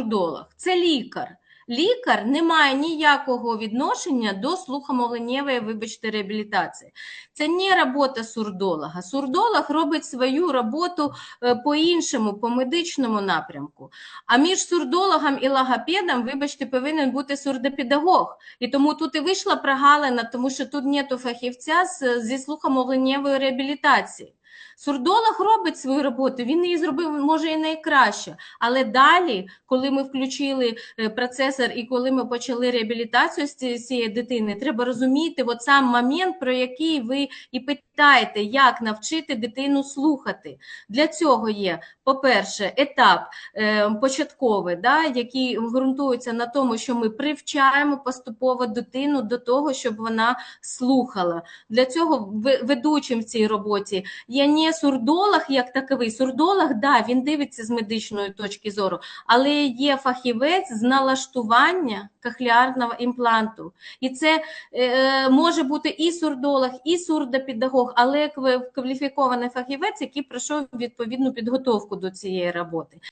сурдолог? Це лікар. Лікар не має ніякого відношення до слухомовленнєвої, вибачте, реабілітації. Це не робота сурдолога. Сурдолог робить свою роботу е, по-іншому, по медичному напрямку. А між сурдологом і логопедом, вибачте, повинен бути сурдопедагог. І тому тут і вийшла прогалина, тому що тут нету фахівця зі слухомовленнєвої реабілітації. Сурдолог робить свою роботу, він її зробив може і найкраще. Але далі, коли ми включили е, процесор і коли ми почали реабілітацію з цієї дитини, треба розуміти от сам момент, про який ви і питаєте, як навчити дитину слухати. Для цього є, по-перше, етап е, початковий, да, який ґрунтується на тому, що ми привчаємо поступово дитину до того, щоб вона слухала. Для цього ведучим в цій роботі є не сурдолог як таковий. Сурдолог, да, він дивиться з медичної точки зору, але є фахівець з налаштування кахліарного імпланту. І це е, може бути і сурдолог, і сурдопедагог, але кваліфікований фахівець, який пройшов відповідну підготовку до цієї роботи.